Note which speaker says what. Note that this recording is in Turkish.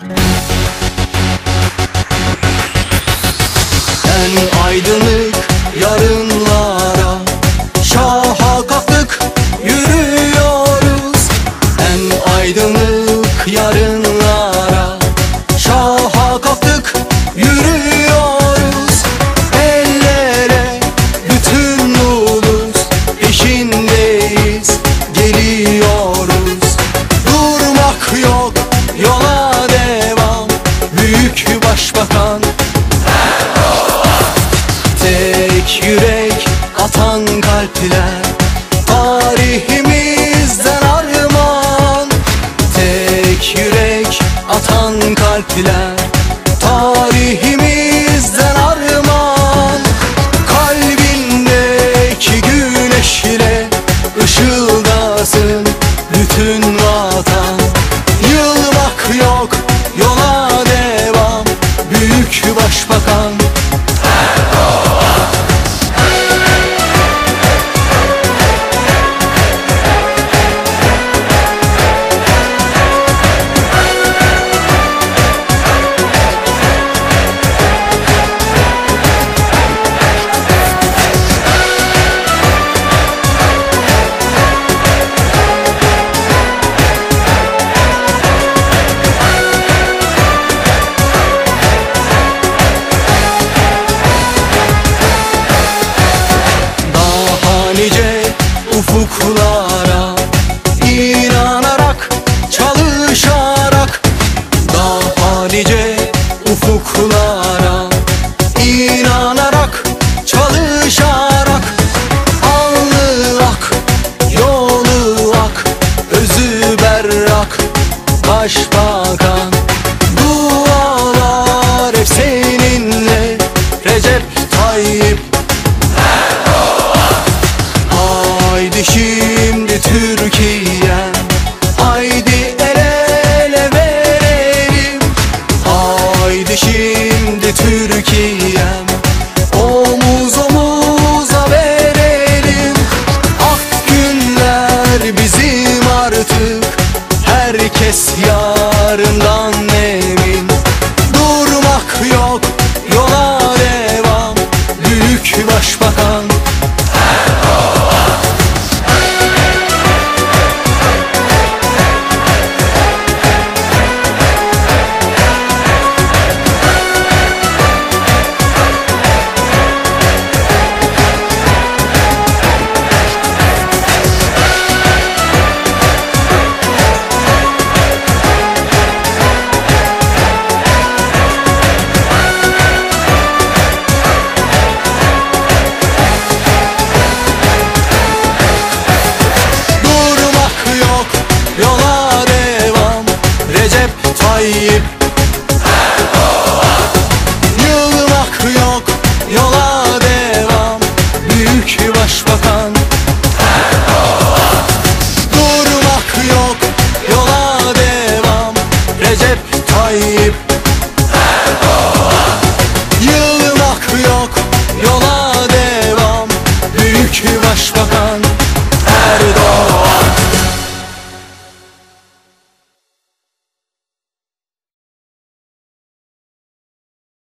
Speaker 1: En aydınlık yarınlara Şaha kalktık yürüyoruz. En aydınlık yarınlara Şaha kalktık yürüyoruz. Ellere bütün ulus peşindeyiz Geliyoruz. Durmak yok Tek yürek atan kalpler. Tarihimizden armağan. Tek yürek atan kalpler. Tarihimizden armağan. Kalbindeki güneş ile ışıldasın bütün vatan. Yılmak yok yola devam. Büyük Başbakan. Daha ufuklara inanarak çalışarak Daha nice ufuklara She deyip